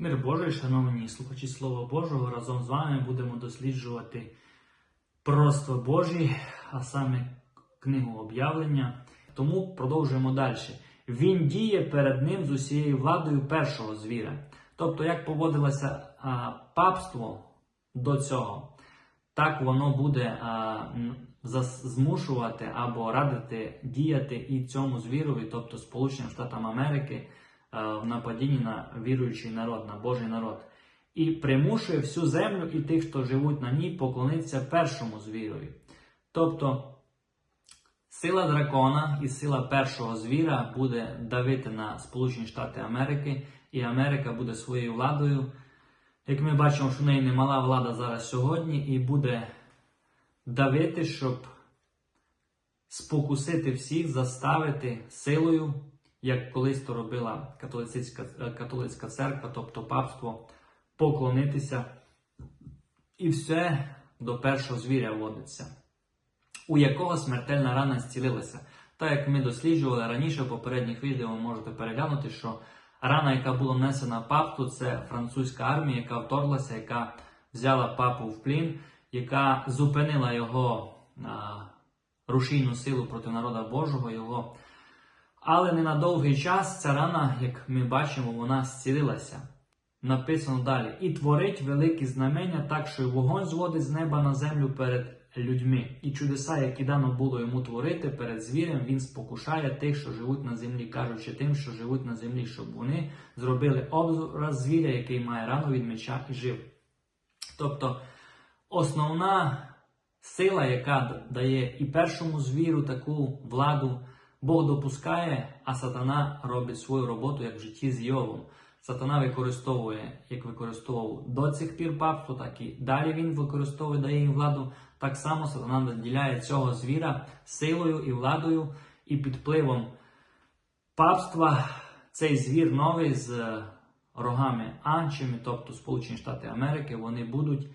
Мир Божий, шановні слухачі Слова Божого, разом з вами будемо досліджувати пророцтва Божі, а саме книгу об'явлення. Тому продовжуємо далі. Він діє перед ним з усією владою першого звіра. Тобто, як поводилося а, папство до цього, так воно буде а, змушувати або радити діяти і цьому звірові, тобто Сполученим Штатам Америки, в нападінні на віруючий народ, на Божий народ. І примушує всю землю і тих, хто живуть на ній, поклонитися першому звірові. Тобто сила дракона і сила першого звіра буде давити на Сполучені Штати Америки, і Америка буде своєю владою. Як ми бачимо, що в неї немала влада зараз сьогодні, і буде давити, щоб спокусити всіх, заставити силою, як колись то робила католицька, е, католицька церква, тобто папство, поклонитися. І все до першого звіря водиться, у якого смертельна рана зцілилася. Так як ми досліджували раніше в попередніх відео, ви можете переглянути, що рана, яка була нанесена папту, це французька армія, яка вторглася, яка взяла папу в плін, яка зупинила його а, рушійну силу проти народа Божого, його. Але не на довгий час ця рана, як ми бачимо, вона зцілилася. Написано далі: і творить великі знамення, так що й вогонь зводить з неба на землю перед людьми. І чудеса, які дано було йому творити перед звірем, він спокушає тих, що живуть на землі, кажучи тим, що живуть на землі, щоб вони зробили образ звіря, який має рану від меча і жив. Тобто основна сила, яка дає і першому звіру таку владу, Бог допускає, а сатана робить свою роботу як в житті з Йовом. Сатана використовує, як використовував до цих пір папство, так і далі він використовує, дає їм владу. Так само сатана наділяє цього звіра силою і владою, і під впливом папства цей звір новий з рогами анчими, тобто Сполучені Штати Америки, вони будуть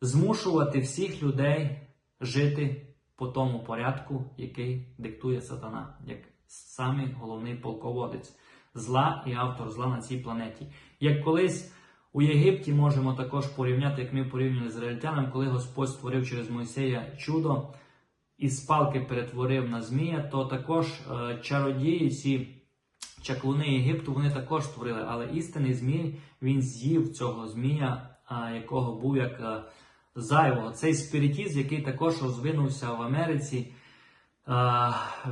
змушувати всіх людей жити по тому порядку, який диктує сатана, як самий головний полководець зла і автор зла на цій планеті. Як колись у Єгипті можемо також порівняти, як ми порівняли з ізраїльтянами, коли Господь створив через Мойсея чудо і з палки перетворив на змія, то також е, чародії, ці чаклуни Єгипту, вони також створили, але істинний змій він з'їв цього змія, е, якого був як е, зайвого. Цей спіритізм, який також розвинувся в Америці.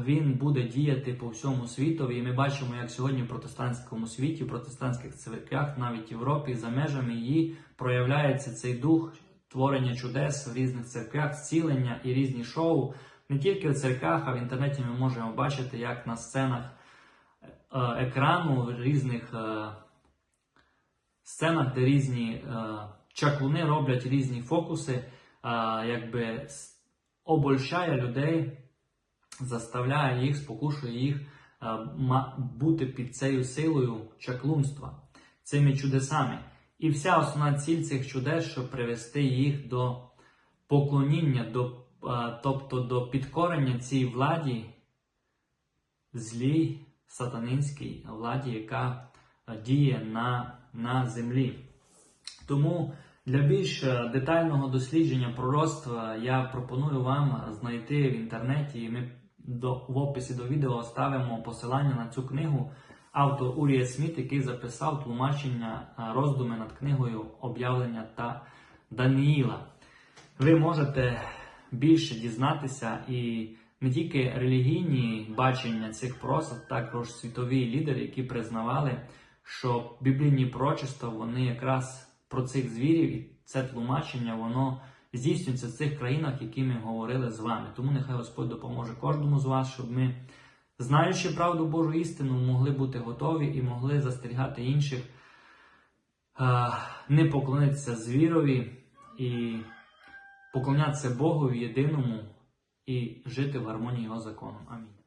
Він буде діяти по всьому світу, і ми бачимо, як сьогодні в протестантському світі, в протестантських церквях, навіть в Європі, за межами її проявляється цей дух творення чудес в різних церквях, зцілення і різні шоу. Не тільки в церквях, а в інтернеті ми можемо бачити, як на сценах е, екрану різних е, сценах, де різні е, чаклуни роблять різні фокуси, е, якби обольщає людей заставляє їх, спокушує їх ма- бути під цією силою чаклунства, цими чудесами. І вся основна ціль цих чудес, щоб привести їх до поклоніння, до, е, тобто до підкорення цій владі, злій сатанинській владі, яка діє на, на землі. Тому для більш е, детального дослідження пророцтва я пропоную вам знайти в інтернеті. і Ми до, в описі до відео ставимо посилання на цю книгу. Автор Урія Сміт, який записав тлумачення е, роздуми над книгою об'явлення та Даниїла. Ви можете більше дізнатися і не тільки релігійні бачення цих просад, також світові лідери, які признавали, що біблійні пророчества вони якраз про цих звірів, і це тлумачення воно здійснюється в цих країнах, які ми говорили з вами. Тому нехай Господь допоможе кожному з вас, щоб ми, знаючи правду Божу істину, могли бути готові і могли застерігати інших, е, не поклонитися звірові і поклонятися Богу єдиному і жити в гармонії його законом. Амінь.